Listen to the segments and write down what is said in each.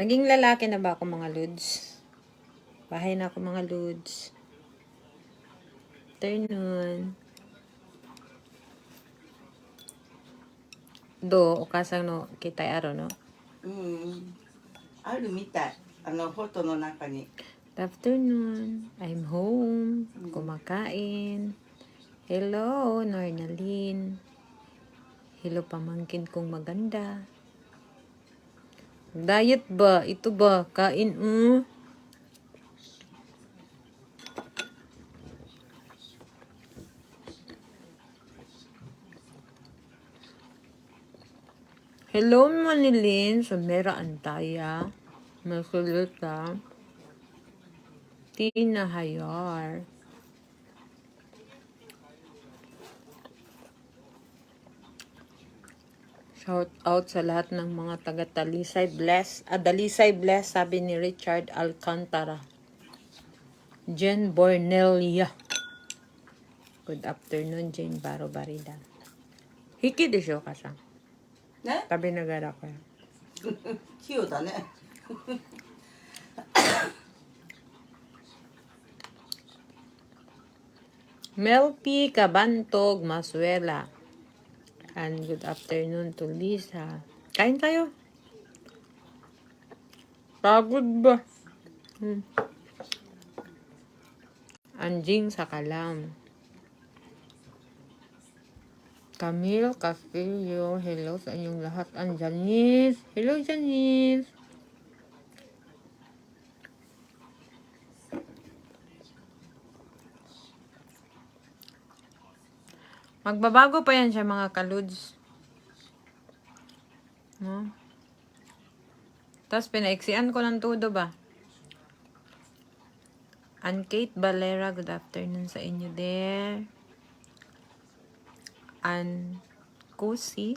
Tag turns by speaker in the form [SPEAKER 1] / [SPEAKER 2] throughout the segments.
[SPEAKER 1] Naging lalaki na ba ako mga lods? Bahay na ako mga lods Afternoon. Do, ukasang no, kita aro no?
[SPEAKER 2] うんあるみたいあのフォトの中に
[SPEAKER 1] Good afternoon. I'm home. Kumakain. Hello, Nornaline. Hello, pamangkin kong maganda. Diet ba? Ito ba? Kain, mm. Hello, Manilin. Sa Mera Antaya. Masuluta. Tina Hayar. Shout out sa lahat ng mga taga Talisay Bless. Ah, Dalisay Bless, sabi ni Richard Alcantara. Jen Bornelia. Good afternoon, Jane Baro Barida. Hiki de show ka sa.
[SPEAKER 2] ね
[SPEAKER 1] 食べながらこれ。
[SPEAKER 2] 器用だね
[SPEAKER 1] Melpi Cabantog Masuela. And good afternoon to Lisa. Kain tayo. Pagod ba? Hmm. Anjing sa Camille Castillo. Hello sa inyong lahat. Ang Janice. Hello, Janice. Magbabago pa yan siya mga kaluds. No? Tapos pinaiksian ko ng todo ba? Ann Kate Valera, good afternoon sa inyo there. Ann Kusi.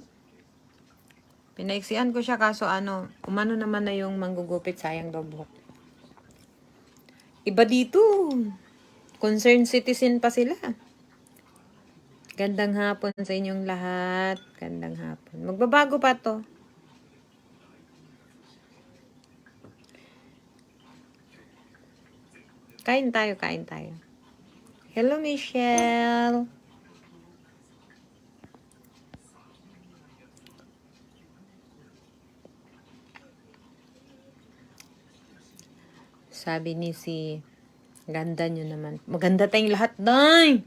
[SPEAKER 1] Pinaiksian ko siya kaso ano, umano naman na yung manggugupit, sayang daw buhok. Iba dito. Concerned citizen pa sila. Gandang hapon sa inyong lahat. Gandang hapon. Magbabago pa to. Kain tayo, kain tayo. Hello, Michelle. Sabi ni si Ganda nyo naman. Maganda tayong lahat, Day!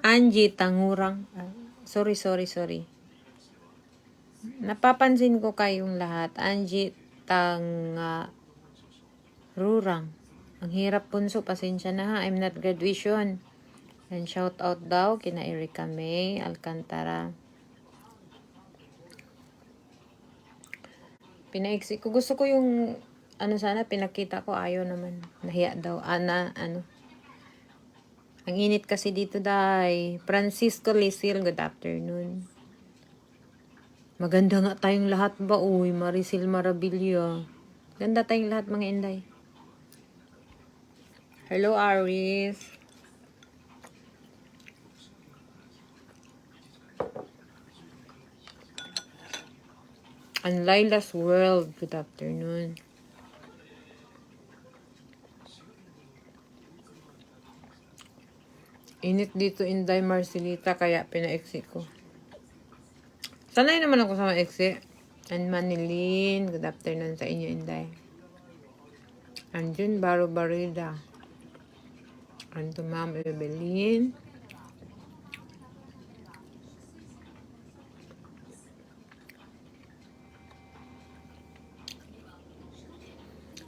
[SPEAKER 1] Angie Tangurang. ah, sorry, sorry, sorry. Napapansin ko kayong lahat. Angie Tangurang. Ang hirap punso. Pasensya na ha. I'm not graduation. And shout out daw kina Erica May Alcantara. Pinaiksi ko. Gusto ko yung ano sana pinakita ko. Ayaw naman. Nahiya daw. Ana, ano. Ang init kasi dito, day. Francisco Lisil, good afternoon. Maganda nga tayong lahat ba? Uy, Maricel Marabilia. Ganda tayong lahat, mga inday. Hello, Aris. And Lila's World, good afternoon. Init dito Inday Marcelita kaya pinaiksi ko. Sanay naman ako sa mga eksi. And Manilin, good afternoon sa inyo Inday. And Jun Baro Barida. And to Ma'am Evelyn.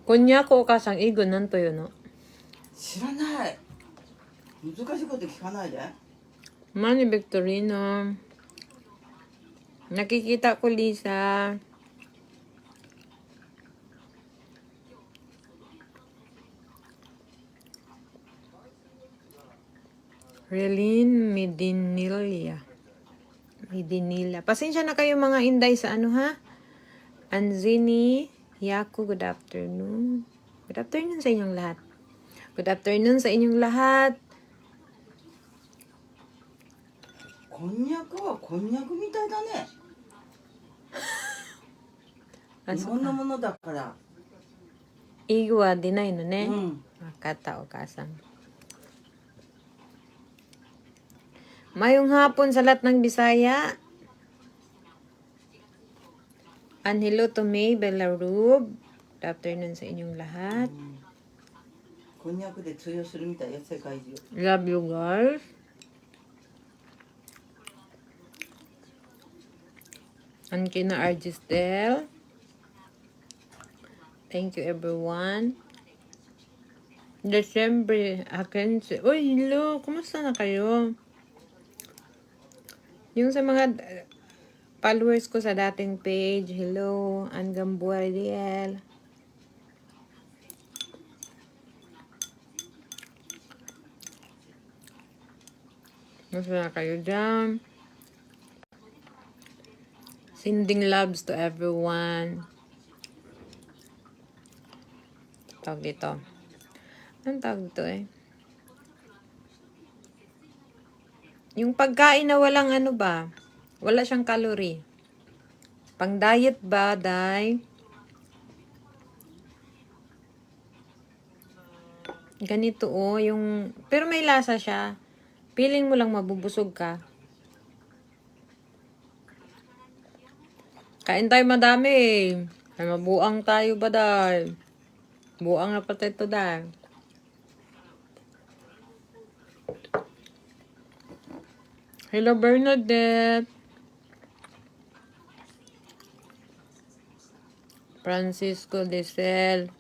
[SPEAKER 1] Kunya ko kasang igon nanto yun, no?
[SPEAKER 2] 知らない 難しいこと聞かないで
[SPEAKER 1] Manny Victorino. Nakikita ko, Lisa. Relin Medinilla. Medinilla. Pasensya na kayo mga inday sa ano ha? Anzini Yaku, good afternoon. Good afternoon sa inyong lahat. Good afternoon sa inyong lahat.
[SPEAKER 2] こんにゃくはこんにゃくみたいだね
[SPEAKER 1] Ah,
[SPEAKER 2] 日本のものだから、
[SPEAKER 1] Igwa, dinay no
[SPEAKER 2] う
[SPEAKER 1] ne?
[SPEAKER 2] ん
[SPEAKER 1] Makata o kasang. Mayong hapon sa lahat ng Bisaya. And hello to May Belarub. Good afternoon sa inyong lahat.
[SPEAKER 2] こんにゃくで通用するみたいよ世界中
[SPEAKER 1] Love you guys. And kina Argistel. Thank you everyone. December, akin si... Uy, hello! Kumusta na kayo? Yung sa mga uh, followers ko sa dating page, hello, Angam Buariel. Kumusta na kayo dyan? Sending loves to everyone. Tawag dito. Anong tawag dito eh? Yung pagkain na walang ano ba? Wala siyang calorie. Pang diet ba, day? Ganito oh, yung... Pero may lasa siya. Feeling mo lang mabubusog ka. Kain tayo madami. Ay, mabuang tayo ba, day? Buang na pati ito, day. Hello, Bernadette. Francisco Desel.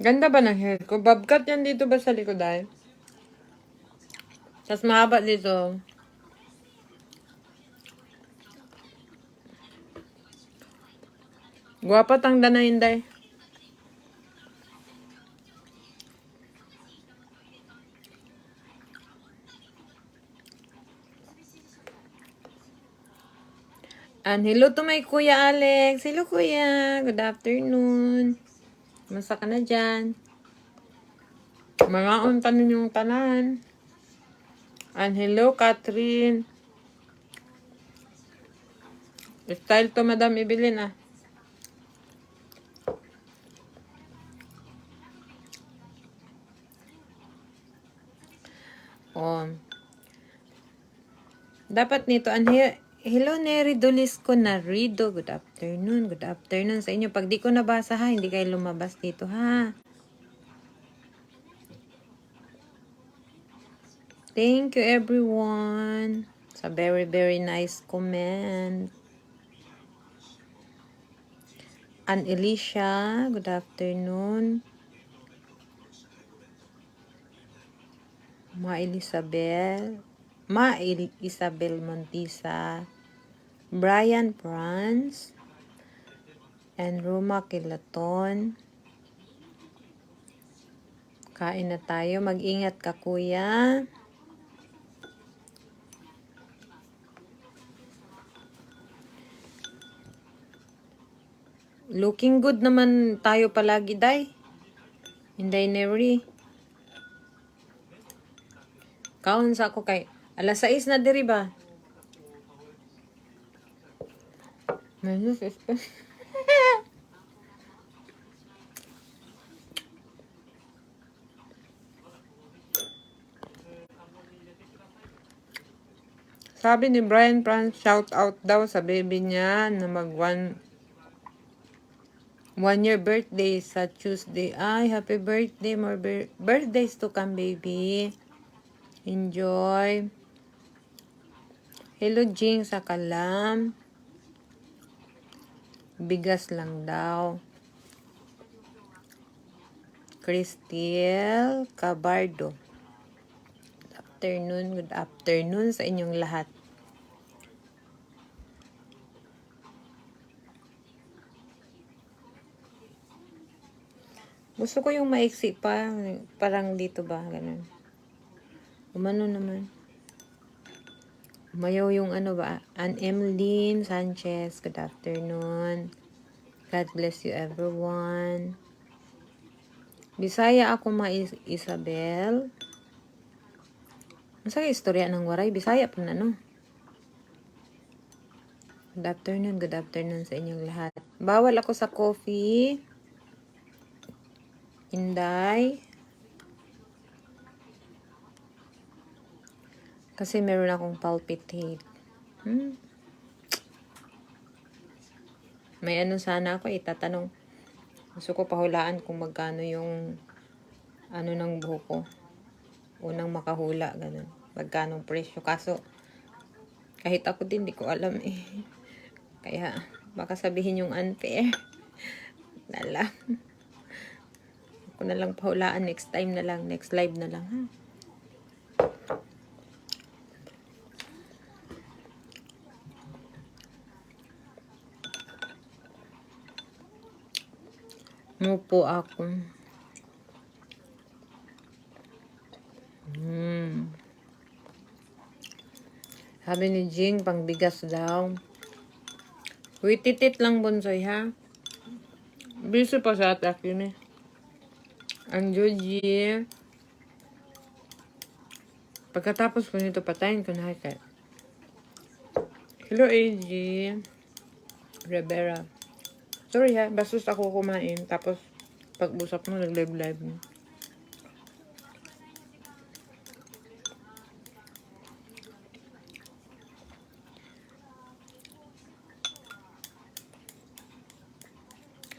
[SPEAKER 1] Ganda ba ng hair ko? Bobcat yan dito ba sa likod ay? Tapos mahaba dito. Guwapa tang na hinday. And hello to my Kuya Alex. Hello Kuya. Good afternoon. Kumusta ka na dyan? Mga unta ninyong tanan. And hello Catherine. Style to Madam Evelyn ah. Oh. Dapat nito, an he- Hello, Neri Dolisco Narido. Good afternoon. Good afternoon sa inyo. Pag di ko nabasa ha, hindi kayo lumabas dito ha. Thank you everyone. Sa very, very nice comment. An Alicia, good afternoon. Ma Elizabeth, Ma El- Isabel Montisa, Brian Franz, and Roma Kilaton. Kain na tayo. Mag-ingat ka, kuya. Looking good naman tayo palagi, day. Hindi, Neri. Kaon sa ako kay alas 6 na diri ba? Sabi ni Brian Franz, shout out daw sa baby niya na mag one one year birthday sa Tuesday. Ay, happy birthday. More bir- birthdays to come, baby. Enjoy. Hello, Jing sa. Bigas lang daw. Cristel Cabardo. Good afternoon, good afternoon sa inyong lahat. Gusto ko yung maiksi pa. Parang dito ba? Ganun. Umano naman. Umayaw yung ano ba? An Emlyn Sanchez. Good afternoon. God bless you everyone. Bisaya ako ma Is- Isabel. Masa istorya ng waray? Bisaya pa na no? Good afternoon, good afternoon sa inyong lahat. Bawal ako sa coffee. Inday. Kasi meron akong palpitate. Hmm. May ano sana ako itatanong. Gusto ko pahulaan kung magkano yung ano ng buhok ko. Unang makahula, ganun. Magkano presyo. Kaso, kahit ako din, di ko alam eh. Kaya, baka sabihin yung unfair. Na lang. Ako na lang pahulaan next time na lang. Next live na lang, ha? Mupo ako. Hmm. Sabi ni Jing, pangbigas daw. Uy, lang bonsoy ha. Busy pa sa akin eh. Ang Joji. Pagkatapos ko nito patayin ko na kay. Hello AG. Rivera. Sorry ha, bastos ako kumain. Tapos, pag-usap mo, nag-live-live mo.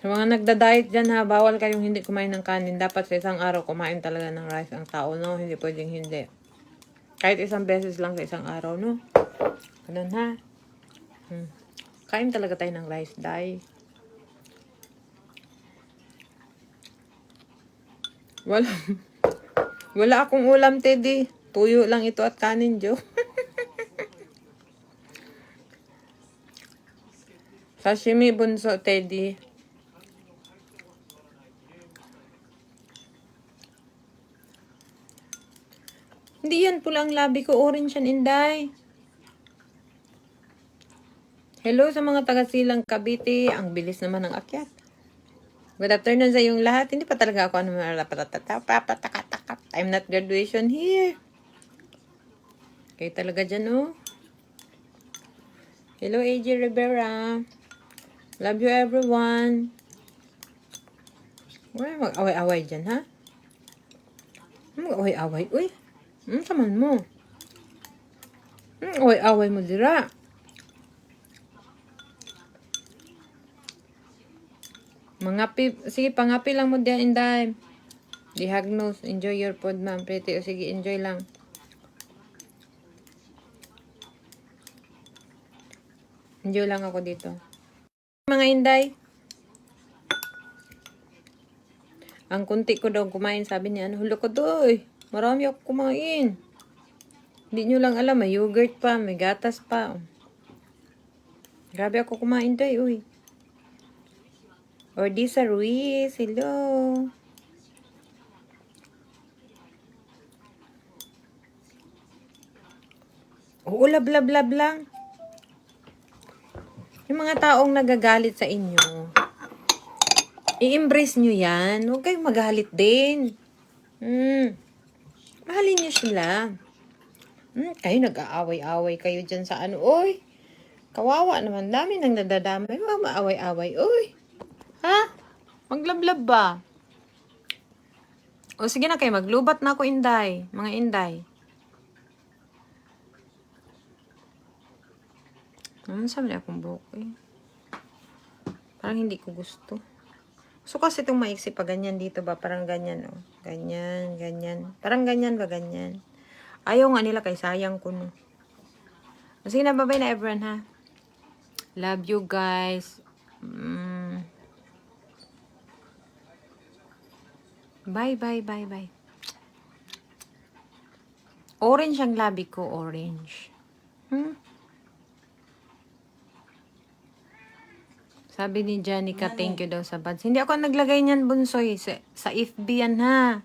[SPEAKER 1] Sa mga nagda-diet dyan ha, bawal kayong hindi kumain ng kanin. Dapat sa isang araw kumain talaga ng rice ang tao, no? Hindi pwedeng hindi. Kahit isang beses lang sa isang araw, no? Ganun ha. Hmm. Kain talaga tayo ng rice, dai. Wala. Wala akong ulam, Teddy. Tuyo lang ito at kanin, Joe. Sashimi bunso, Teddy. Hindi yan pula ang labi ko. Orange yan, Inday. Hello sa mga taga-silang Cavite. Ang bilis naman ng akyat. Good afternoon sa iyong lahat. Hindi pa talaga ako ano patataka. I'm not graduation here. Kayo talaga dyan, oh. Hello, AJ Rivera. Love you, everyone. Wala mag-away-away dyan, ha? Mag-away-away. Uy, ano saman mo? Hmm, away-away mo dira. Mangapi, sige, pangapi lang mo diyan, Inday. Dihagnos, enjoy your food, ma'am. Pretty, o sige, enjoy lang. Enjoy lang ako dito. Mga Inday. Ang kunti ko daw kumain, sabi niya, ano, hulo ko doy. Marami ako kumain. Hindi nyo lang alam, may yogurt pa, may gatas pa. Grabe ako kumain doy, uy. Ordisa Ruiz, hello. Oo, lablab-lab lang. Yung mga taong nagagalit sa inyo, i-embrace nyo yan. Huwag kayong magalit din. Hmm. Mahalin nyo sila. Hmm, kayo nag-aaway-away kayo dyan sa ano. Oy, kawawa naman. Dami nang nadadamay. Huwag maaway-away. Oy, ha? Maglablab ba? O sige na kayo, maglubat na ako, Inday. Mga Inday. Ano sabi na akong buhok eh. Parang hindi ko gusto. So kasi itong maiksi pa ganyan dito ba? Parang ganyan oh. Ganyan, ganyan. Parang ganyan ba ganyan? Ayaw nga nila kay sayang ko no. Sige na, bye na everyone ha. Love you guys. Mm. Bye, bye, bye, bye. Orange ang labi ko, orange. Hmm? Sabi ni Janica, thank you daw sa buds. Hindi ako naglagay niyan, Bunsoy. Sa, sa FB yan, ha?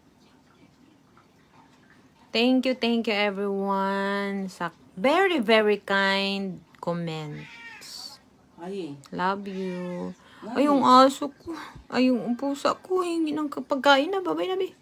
[SPEAKER 1] Thank you, thank you, everyone. Sa very, very kind comments.
[SPEAKER 2] Ay,
[SPEAKER 1] Love you. Ay, yung aso ko. Ay, yung pusa ko. Hingi ng pagkain na. Babay na, be.